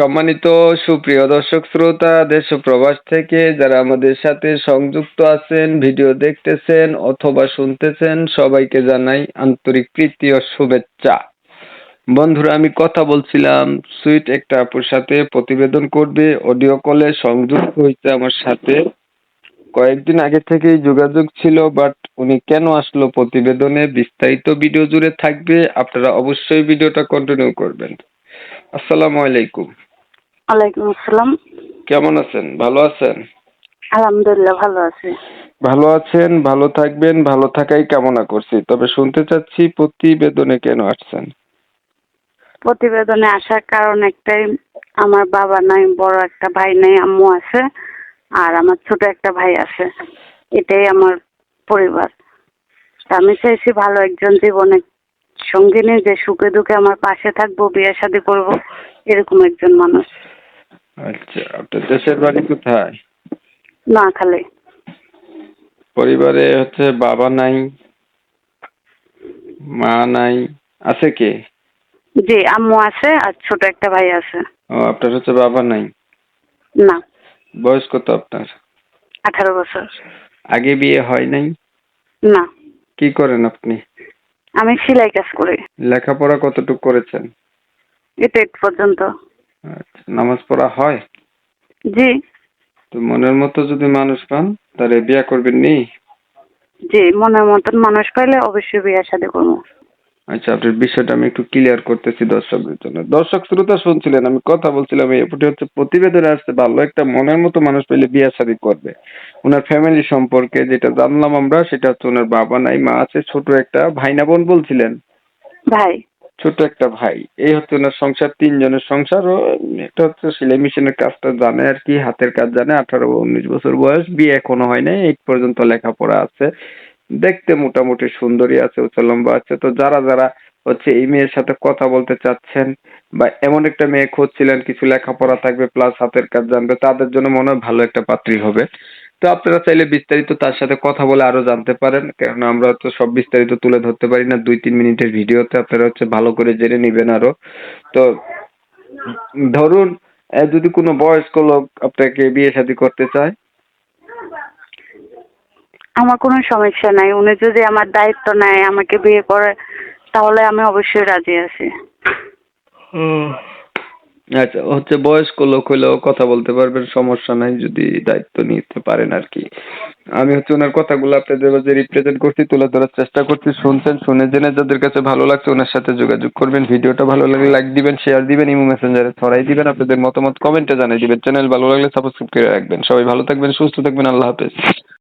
সম্মানিত সুপ্রিয় দর্শক শ্রোতা, দেশ প্রবাস থেকে যারা আমাদের সাথে সংযুক্ত আছেন, ভিডিও দেখতেছেন অথবা শুনতেছেন, সবাইকে জানাই আন্তরিক প্রীতি ও শুভেচ্ছা। বন্ধুরা, আমি কথা বলছিলাম, সুইট একটা আপুর সাথে প্রতিবেদন করবে, অডিও কলে সংযুক্ত হয়েছে আমার সাথে। কয়েকদিন আগে থেকেই যোগাযোগ ছিল, বাট উনি কেন আসলো প্রতিবেদনে, বিস্তারিত ভিডিও জুড়ে থাকবে, আপনারা অবশ্যই ভিডিওটা কন্টিনিউ করবেন। আসসালামু আলাইকুম। ওয়ালাইকুম আসসালাম। কেমন আছেন? ভালো আছেন? আলহামদুলিল্লাহ ভালো আছি। ভালো আছেন ভালো থাকবেন ভালো থাকাই কামনা করছি। তবে শুনতে চাচ্ছি প্রতিবেদনে কেন আসছেন? প্রতিবেদনে আসার কারণ একটাই আমার বাবা নাই বড় একটা ভাই নাই আম্মু আছে আর আমার ছোট একটা ভাই আছে। এটাই আমার পরিবার। আমি চাইছি ভালো একজন জীবনে সঙ্গিনী যে সুখে দুঃখে আমার পাশে থাকব বিয়ে শাদী করব এরকম একজন মানুষ। আচ্ছা আপনার দেশের বাড়ি কোথায়? না খালি। পরিবারে হচ্ছে বাবা নাই মা নাই আছে কে? জি আম্মু আছে আর ছোট একটা ভাই আছে। ও আপনার হচ্ছে বাবা নাই? না। বয়স কত আপনার? আঠারো বছর। আগে বিয়ে হয় নাই? না। কি করেন আপনি? আমি সেলাই কাজ করি। লেখাপড়া কতটুকু করেছেন? এটা পর্যন্ত। আচ্ছা নামাজ পড়া হয়? জি। তো মনের মতো যদি মানুষ পান তাহলে বিয়া করবেন নি? জি মনের মতন মানুষ পাইলে অবশ্যই বিয়ের সাথে করব। আচ্ছা আপনার বিষয়টা আমি একটু ক্লিয়ার করতেছি দর্শকদের জন্য। দর্শক শ্রোতা শুনছিলেন আমি কথা বলছিলাম এই এপটি হচ্ছে প্রতিবেদনে আসছে ভালো একটা মনের মতো মানুষ পেলে বিয়ে শাদী করবে। ওনার ফ্যামিলি সম্পর্কে যেটা জানলাম আমরা সেটা হচ্ছে ওনার বাবা নাই মা আছে ছোট একটা ভাই না বোন বলছিলেন? ভাই। ছোট একটা ভাই। এই হচ্ছে ওনার সংসার, তিনজনের সংসার। ও একটা হচ্ছে সেলাই মেশিনের কাজটা জানে আর কি, হাতের কাজ জানে। আঠারো, উনিশ বছর বয়স, বিয়ে এখনও হয় নাই এইট পর্যন্ত লেখাপড়া আছে। দেখতে মোটামুটি সুন্দরী আছে, উচ্চ লম্বা আছে। তো যারা যারা হচ্ছে এই মেয়ের সাথে কথা বলতে চাচ্ছেন বা এমন একটা মেয়ে খুঁজছিলেন, কিছু লেখাপড়া থাকবে প্লাস হাতের কাজ জানবে, তাদের জন্য মনে হয় ভালো একটা পাত্রী হবে। তো আপনারা চাইলে বিস্তারিত তার সাথে কথা বলে আরও জানতে পারেন কারণ আমরা তো সব বিস্তারিত তুলে ধরতে পারি না। দুই তিন মিনিটের ভিডিওতে আপনারা হচ্ছে ভালো করে জেনে নিবেন আরও। তো ধরুন যদি কোনো বয়স্ক লোক আপনাকে বিয়ে শাদী করতে চায়? আমার কোনো সমস্যা নাই। উনি যদি আমার দায়িত্ব নেয় আমাকে বিয়ে করে তাহলে আমি অবশ্যই রাজি আছি। আচ্ছা হচ্ছে বয়স্ক লোক হইলেও কথা বলতে পারবেন, সমস্যা নাই যদি দায়িত্ব নিতে পারেন আর কি আমি হচ্ছে ওনার কথাগুলো আপনাদের মাঝে রিপ্রেজেন্ট করছি, তুলে ধরার চেষ্টা করছি। শুনছেন, শুনে জেনে যাদের কাছে ভালো লাগছে ওনার সাথে যোগাযোগ করবেন। ভিডিওটা ভালো লাগলে লাইক দিবেন শেয়ার দিবেন, ইমো মেসেঞ্জারে ছড়াই দিবেন, আপনাদের মতামত কমেন্টে জানিয়ে দিবেন। চ্যানেল ভালো লাগলে সাবস্ক্রাইব করে রাখবেন। সবাই ভালো থাকবেন, সুস্থ থাকবেন, আল্লাহ হাফেজ।